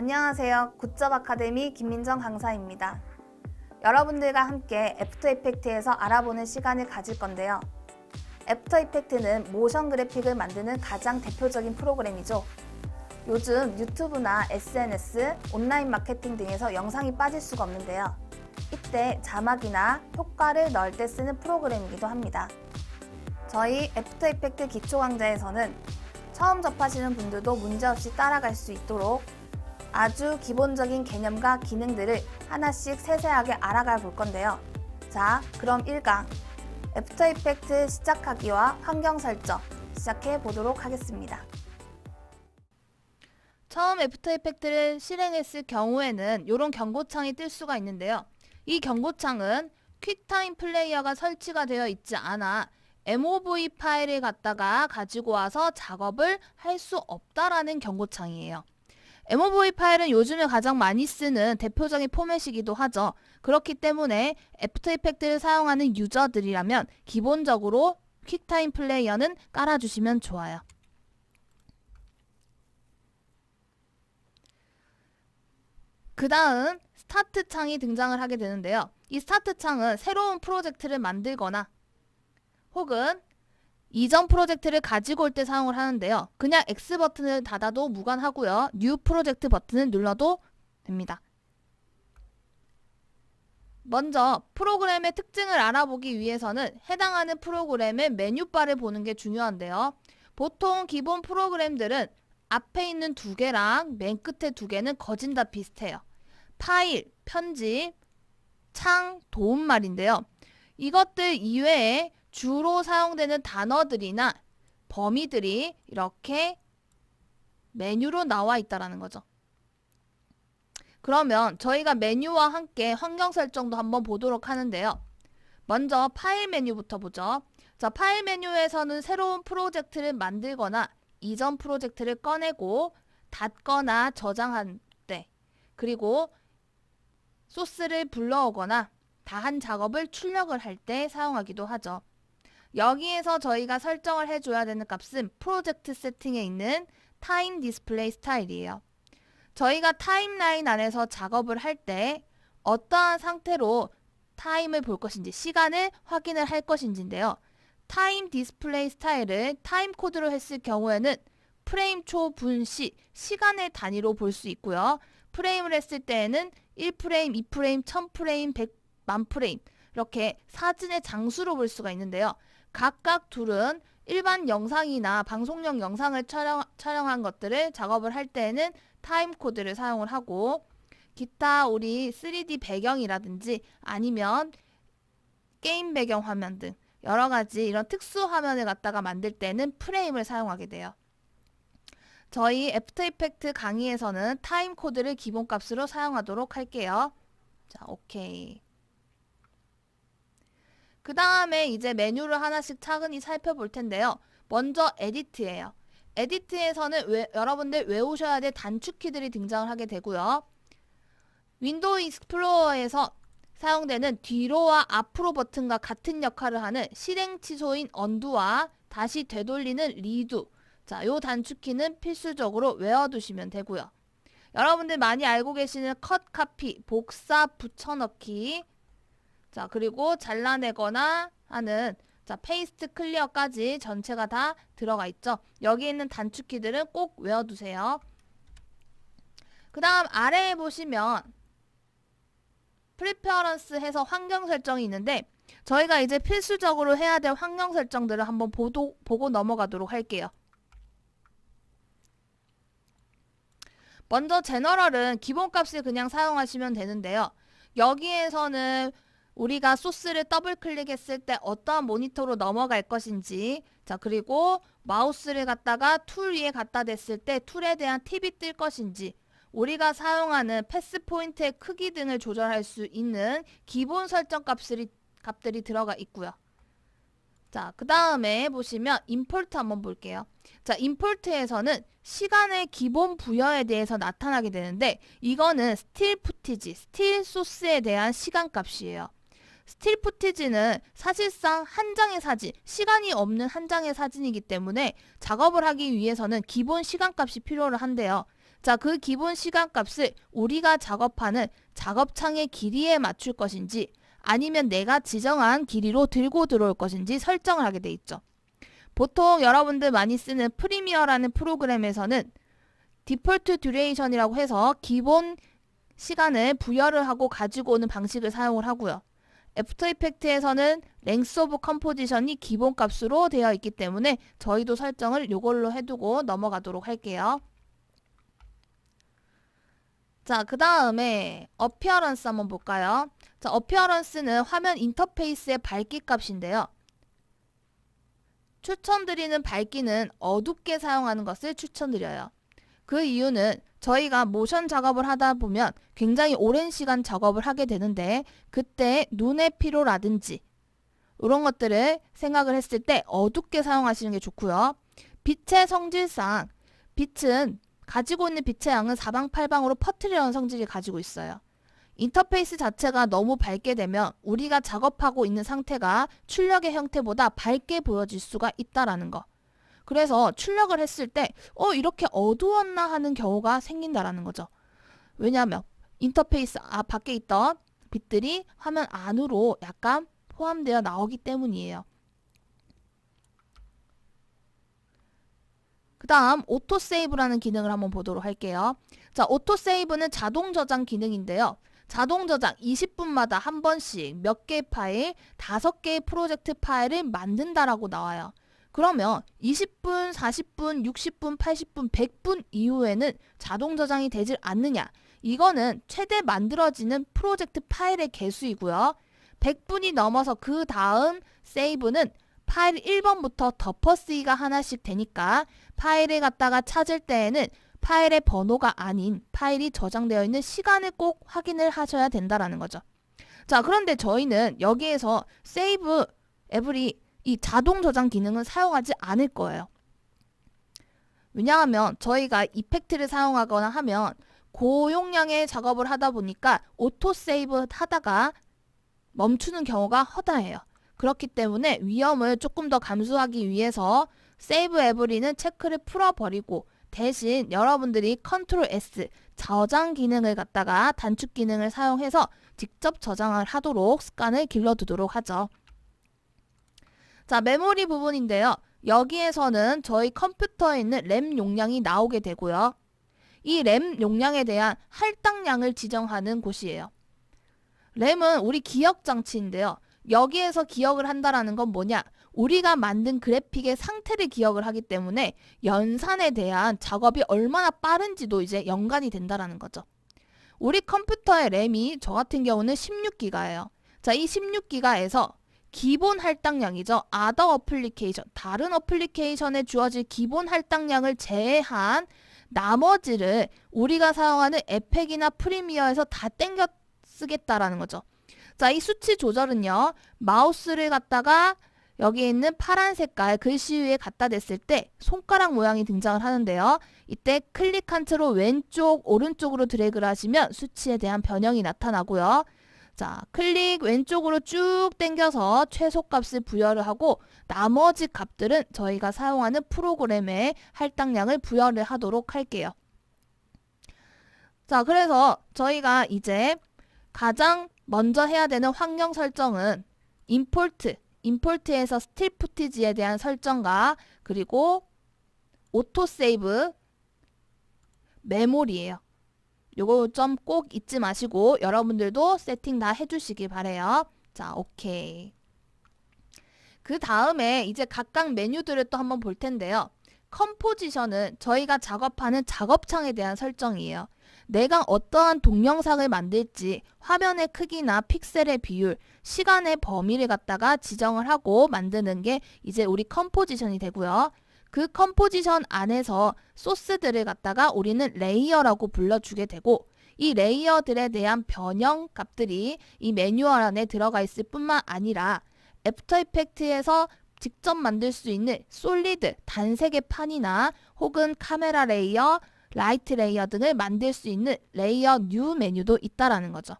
안녕하세요. 굿잡 아카데미 김민정 강사입니다. 여러분들과 함께 애프터 이펙트에서 알아보는 시간을 가질 건데요. 애프터 이펙트는 모션 그래픽을 만드는 가장 대표적인 프로그램이죠. 요즘 유튜브나 SNS, 온라인 마케팅 등에서 영상이 빠질 수가 없는데요. 이때 자막이나 효과를 넣을 때 쓰는 프로그램이기도 합니다. 저희 애프터 이펙트 기초 강좌에서는 처음 접하시는 분들도 문제없이 따라갈 수 있도록 아주 기본적인 개념과 기능들을 하나씩 세세하게 알아가 볼 건데요. 자, 그럼 1강 애프터 이펙트 시작하기와 환경 설정 시작해 보도록 하겠습니다. 처음 애프터 이펙트를 실행했을 경우에는 이런 경고창이 뜰 수가 있는데요. 이 경고창은 퀵타임 플레이어가 설치가 되어 있지 않아 MOV 파일을 갖다가 가지고 와서 작업을 할 수 없다라는 경고창이에요. MOV 파일은 요즘에 가장 많이 쓰는 대표적인 포맷이기도 하죠. 그렇기 때문에 애프터 이펙트를 사용하는 유저들이라면 기본적으로 퀵타임 플레이어는 깔아주시면 좋아요. 그 다음 스타트 창이 등장을 하게 되는데요. 이 스타트 창은 새로운 프로젝트를 만들거나 혹은 이전 프로젝트를 가지고 올 때 사용을 하는데요. 그냥 X 버튼을 닫아도 무관하고요. 뉴 프로젝트 버튼을 눌러도 됩니다. 먼저 프로그램의 특징을 알아보기 위해서는 해당하는 프로그램의 메뉴바를 보는 게 중요한데요. 보통 기본 프로그램들은 앞에 있는 두 개랑 맨 끝에 두 개는 거진 다 비슷해요. 파일, 편집, 창, 도움말인데요. 이것들 이외에 주로 사용되는 단어들이나 범위들이 이렇게 메뉴로 나와 있다라는 거죠. 그러면 저희가 메뉴와 함께 환경 설정도 한번 보도록 하는데요. 먼저 파일 메뉴부터 보죠. 자, 파일 메뉴에서는 새로운 프로젝트를 만들거나 이전 프로젝트를 꺼내고 닫거나 저장한 때 그리고 소스를 불러오거나 다한 작업을 출력을 할 때 사용하기도 하죠. 여기에서 저희가 설정을 해줘야 되는 값은 프로젝트 세팅에 있는 타임 디스플레이 스타일이에요. 저희가 타임라인 안에서 작업을 할 때 어떠한 상태로 타임을 볼 것인지 시간을 확인을 할 것인지인데요. 타임 디스플레이 스타일을 타임 코드로 했을 경우에는 프레임 초 분시 시간의 단위로 볼 수 있고요. 프레임을 했을 때에는 1프레임, 2프레임, 1000프레임, 100 만 프레임 이렇게 사진의 장수로 볼 수가 있는데요. 각각 둘은 일반 영상이나 방송용 영상을 촬영, 촬영한 것들을 작업을 할 때에는 타임 코드를 사용을 하고 기타 우리 3D 배경이라든지 아니면 게임 배경 화면 등 여러 가지 이런 특수 화면을 갖다가 만들 때는 프레임을 사용하게 돼요. 저희 애프터 이펙트 강의에서는 타임 코드를 기본값으로 사용하도록 할게요. 자, 오케이. 그 다음에 이제 메뉴를 하나씩 차근히 살펴볼 텐데요. 먼저 에디트예요. 에디트에서는 외, 여러분들 외우셔야 될 단축키들이 등장을 하게 되고요. 윈도우 익스플로어에서 사용되는 뒤로와 앞으로 버튼과 같은 역할을 하는 실행 취소인 언두와 다시 되돌리는 리두. 자, 요 단축키는 필수적으로 외워두시면 되고요. 여러분들 많이 알고 계시는 컷 카피, 복사 붙여넣기. 자, 그리고 잘라내거나 하는 자, 페이스트 클리어까지 전체가 다 들어가 있죠. 여기 있는 단축키들은 꼭 외워두세요. 그 다음 아래에 보시면 프리페어런스 해서 환경 설정이 있는데 저희가 이제 필수적으로 해야 될 환경 설정들을 한번 보도, 보고 넘어가도록 할게요. 먼저 제너럴은 기본값을 그냥 사용하시면 되는데요. 여기에서는 우리가 소스를 더블 클릭했을 때 어떠한 모니터로 넘어갈 것인지 자 그리고 마우스를 갖다가 툴 위에 갖다 댔을 때 툴에 대한 팁이 뜰 것인지 우리가 사용하는 패스 포인트의 크기 등을 조절할 수 있는 기본 설정 값들이, 값들이 들어가 있고요. 자, 그 다음에 보시면 임포트 한번 볼게요. 자, 임포트에서는 시간의 기본 부여에 대해서 나타나게 되는데 이거는 스틸 푸티지, 스틸 소스에 대한 시간 값이에요. 스틸 푸티지는 사실상 한 장의 사진, 시간이 없는 한 장의 사진이기 때문에 작업을 하기 위해서는 기본 시간 값이 필요를 한데요. 자, 그 기본 시간값을 우리가 작업하는 작업창의 길이에 맞출 것인지 아니면 내가 지정한 길이로 들고 들어올 것인지 설정을 하게 돼 있죠. 보통 여러분들 많이 쓰는 프리미어라는 프로그램에서는 디폴트 듀레이션이라고 해서 기본 시간을 부여를 하고 가지고 오는 방식을 사용을 하고요. 애프터 이펙트에서는 랭스 오브 컴포지션이 기본값으로 되어 있기 때문에 저희도 설정을 이걸로 해두고 넘어가도록 할게요. 자, 그 다음에 어피어런스 한번 볼까요? 자, 어피어런스는 화면 인터페이스의 밝기 값인데요. 추천드리는 밝기는 어둡게 사용하는 것을 추천드려요. 그 이유는 저희가 모션 작업을 하다 보면 굉장히 오랜 시간 작업을 하게 되는데 그때 눈의 피로라든지 이런 것들을 생각을 했을 때 어둡게 사용하시는 게 좋고요. 빛의 성질상 빛은 가지고 있는 빛의 양은 사방팔방으로 퍼트리는 성질이 가지고 있어요. 인터페이스 자체가 너무 밝게 되면 우리가 작업하고 있는 상태가 출력의 형태보다 밝게 보여질 수가 있다라는 거. 그래서 출력을 했을 때, 어, 이렇게 어두웠나 하는 경우가 생긴다라는 거죠. 왜냐하면 인터페이스 아, 밖에 있던 빛들이 화면 안으로 약간 포함되어 나오기 때문이에요. 그 다음 오토세이브라는 기능을 한번 보도록 할게요. 자, 오토세이브는 자동 저장 기능인데요. 자동 저장 20분마다 한 번씩 몇 개의 파일, 다섯 개의 프로젝트 파일을 만든다라고 나와요. 그러면 20분, 40분, 60분, 80분, 100분 이후에는 자동 저장이 되질 않느냐? 이거는 최대 만들어지는 프로젝트 파일의 개수이고요. 100분이 넘어서 그 다음 세이브는 파일 1번부터 덮어쓰기가 하나씩 되니까 파일을 갖다가 찾을 때에는 파일의 번호가 아닌 파일이 저장되어 있는 시간을 꼭 확인을 하셔야 된다라는 거죠. 자, 그런데 저희는 여기에서 세이브 에브리 이 자동 저장 기능은 사용하지 않을 거예요. 왜냐하면 저희가 이펙트를 사용하거나 하면 고용량의 작업을 하다 보니까 오토 세이브 하다가 멈추는 경우가 허다해요. 그렇기 때문에 위험을 조금 더 감수하기 위해서 세이브 에브리는 체크를 풀어버리고 대신 여러분들이 컨트롤 S 저장 기능을 갖다가 단축 기능을 사용해서 직접 저장을 하도록 습관을 길러두도록 하죠. 자, 메모리 부분인데요. 여기에서는 저희 컴퓨터에 있는 램 용량이 나오게 되고요. 이 램 용량에 대한 할당량을 지정하는 곳이에요. 램은 우리 기억 장치인데요. 여기에서 기억을 한다라는 건 뭐냐? 우리가 만든 그래픽의 상태를 기억을 하기 때문에 연산에 대한 작업이 얼마나 빠른지도 이제 연관이 된다라는 거죠. 우리 컴퓨터의 램이 저 같은 경우는 16기가예요. 자, 이 16기가에서 기본 할당량이죠. 아더 어플리케이션, 다른 어플리케이션에 주어질 기본 할당량을 제외한 나머지를 우리가 사용하는 에펙이나 프리미어에서 다 땡겨 쓰겠다라는 거죠. 자, 이 수치 조절은요. 마우스를 갖다가 여기 있는 파란 색깔 글씨 위에 갖다 댔을 때 손가락 모양이 등장을 하는데요. 이때 클릭 컨트롤 왼쪽 오른쪽으로 드래그를 하시면 수치에 대한 변형이 나타나고요. 자, 클릭 왼쪽으로 쭉 당겨서 최소값을 부여를 하고 나머지 값들은 저희가 사용하는 프로그램의 할당량을 부여를 하도록 할게요. 자, 그래서 저희가 이제 가장 먼저 해야 되는 환경 설정은 임포트, 임포트에서 스틸 푸티지에 대한 설정과 그리고 오토 세이브 메모리예요. 요거 좀 꼭 잊지 마시고 여러분들도 세팅 다 해주시기 바래요. 자, 오케이. 그 다음에 이제 각각 메뉴들을 또 한번 볼 텐데요. 컴포지션은 저희가 작업하는 작업창에 대한 설정이에요. 내가 어떠한 동영상을 만들지 화면의 크기나 픽셀의 비율, 시간의 범위를 갖다가 지정을 하고 만드는 게 이제 우리 컴포지션이 되고요. 그 컴포지션 안에서 소스들을 갖다가 우리는 레이어라고 불러주게 되고 이 레이어들에 대한 변형 값들이 이 매뉴얼 안에 들어가 있을 뿐만 아니라 애프터 이펙트에서 직접 만들 수 있는 솔리드 단색의 판이나 혹은 카메라 레이어, 라이트 레이어 등을 만들 수 있는 레이어 뉴 메뉴도 있다라는 거죠.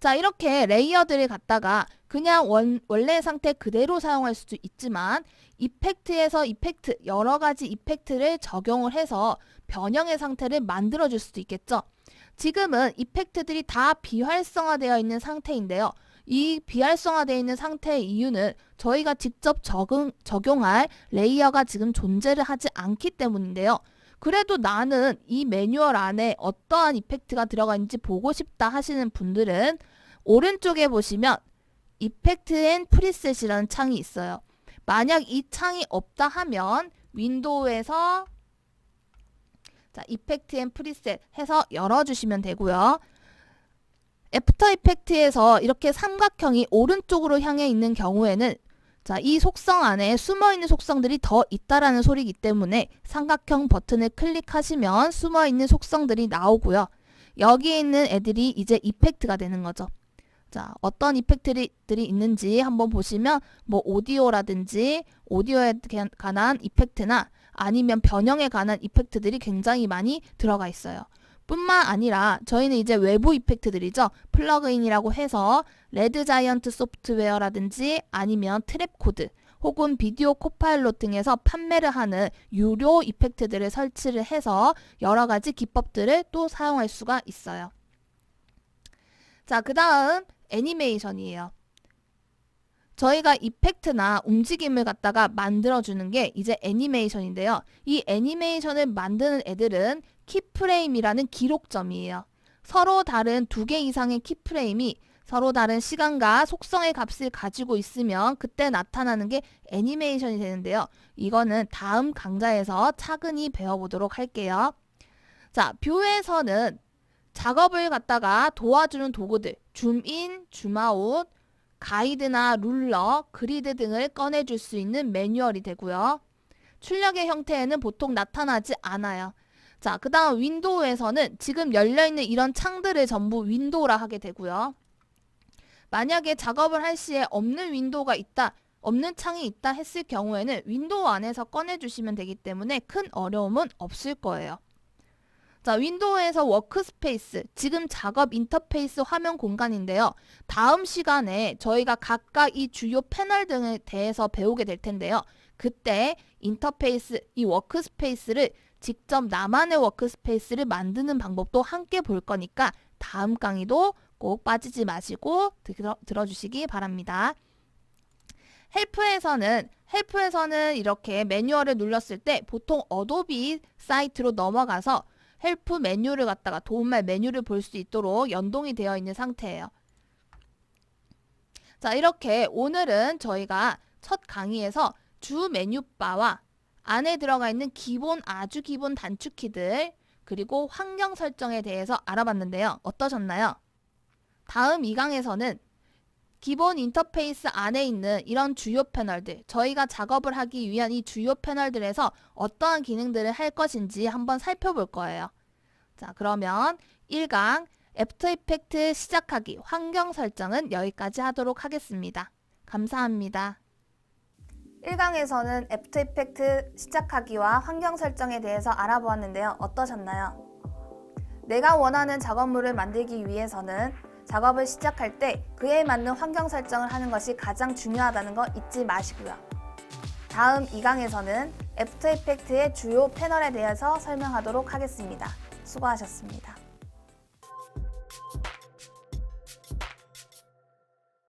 자, 이렇게 레이어들을 갖다가 그냥 원, 원래 상태 그대로 사용할 수도 있지만 이펙트에서 이펙트 여러 가지 이펙트를 적용을 해서 변형의 상태를 만들어 줄 수도 있겠죠. 지금은 이펙트들이 다 비활성화되어 있는 상태인데요. 이 비활성화되어 있는 상태의 이유는 저희가 직접 적응, 적용할 레이어가 지금 존재를 하지 않기 때문인데요. 그래도 나는 이 매뉴얼 안에 어떠한 이펙트가 들어가 있는지 보고 싶다 하시는 분들은 오른쪽에 보시면 이펙트 앤 프리셋이라는 창이 있어요. 만약 이 창이 없다 하면 윈도우에서 자, 이펙트 앤 프리셋 해서 열어주시면 되고요. 애프터 이펙트에서 이렇게 삼각형이 오른쪽으로 향해 있는 경우에는 자, 이 속성 안에 숨어 있는 속성들이 더 있다라는 소리이기 때문에 삼각형 버튼을 클릭하시면 숨어 있는 속성들이 나오고요. 여기에 있는 애들이 이제 이펙트가 되는 거죠. 자, 어떤 이펙트들이 있는지 한번 보시면 뭐 오디오라든지 오디오에 관- 관한 이펙트나 아니면 변형에 관한 이펙트들이 굉장히 많이 들어가 있어요. 뿐만 아니라 저희는 이제 외부 이펙트들이죠. 플러그인이라고 해서 레드 자이언트 소프트웨어라든지 아니면 트랩 코드 혹은 비디오 코파일럿 등에서 판매를 하는 유료 이펙트들을 설치를 해서 여러 가지 기법들을 또 사용할 수가 있어요. 자, 그 다음 애니메이션이에요. 저희가 이펙트나 움직임을 갖다가 만들어주는 게 이제 애니메이션인데요. 이 애니메이션을 만드는 애들은 키프레임이라는 기록점이에요. 서로 다른 두 개 이상의 키프레임이 서로 다른 시간과 속성의 값을 가지고 있으면 그때 나타나는 게 애니메이션이 되는데요. 이거는 다음 강좌에서 차근히 배워보도록 할게요. 자, 뷰에서는 작업을 갖다가 도와주는 도구들, 줌인, 줌아웃, 가이드나 룰러, 그리드 등을 꺼내줄 수 있는 매뉴얼이 되고요. 출력의 형태에는 보통 나타나지 않아요. 자, 그 다음 윈도우에서는 지금 열려있는 이런 창들을 전부 윈도우라 하게 되고요. 만약에 작업을 할 시에 없는 윈도우가 있다, 없는 창이 있다 했을 경우에는 윈도우 안에서 꺼내주시면 되기 때문에 큰 어려움은 없을 거예요. 자, 윈도우에서 워크스페이스, 지금 작업 인터페이스 화면 공간인데요. 다음 시간에 저희가 각각 이 주요 패널 등에 대해서 배우게 될 텐데요. 그때 인터페이스, 이 워크스페이스를 직접 나만의 워크스페이스를 만드는 방법도 함께 볼 거니까 다음 강의도 꼭 빠지지 마시고 들어, 들어주시기 바랍니다. 헬프에서는 헬프에서는 이렇게 매뉴얼을 눌렀을 때 보통 어도비 사이트로 넘어가서 헬프 메뉴를 갖다가 도움말 메뉴를 볼 수 있도록 연동이 되어 있는 상태예요. 자, 이렇게 오늘은 저희가 첫 강의에서 주 메뉴바와 안에 들어가 있는 기본 아주 기본 단축키들 그리고 환경 설정에 대해서 알아봤는데요. 어떠셨나요? 다음 2강에서는 기본 인터페이스 안에 있는 이런 주요 패널들, 저희가 작업을 하기 위한 이 주요 패널들에서 어떠한 기능들을 할 것인지 한번 살펴볼 거예요. 자, 그러면 1강 애프터 이펙트 시작하기 환경 설정은 여기까지 하도록 하겠습니다. 감사합니다. 1강에서는 애프터 이펙트 시작하기와 환경 설정에 대해서 알아보았는데요. 어떠셨나요? 내가 원하는 작업물을 만들기 위해서는 작업을 시작할 때 그에 맞는 환경 설정을 하는 것이 가장 중요하다는 거 잊지 마시고요. 다음 2강에서는 애프터 이펙트의 주요 패널에 대해서 설명하도록 하겠습니다. 수고하셨습니다.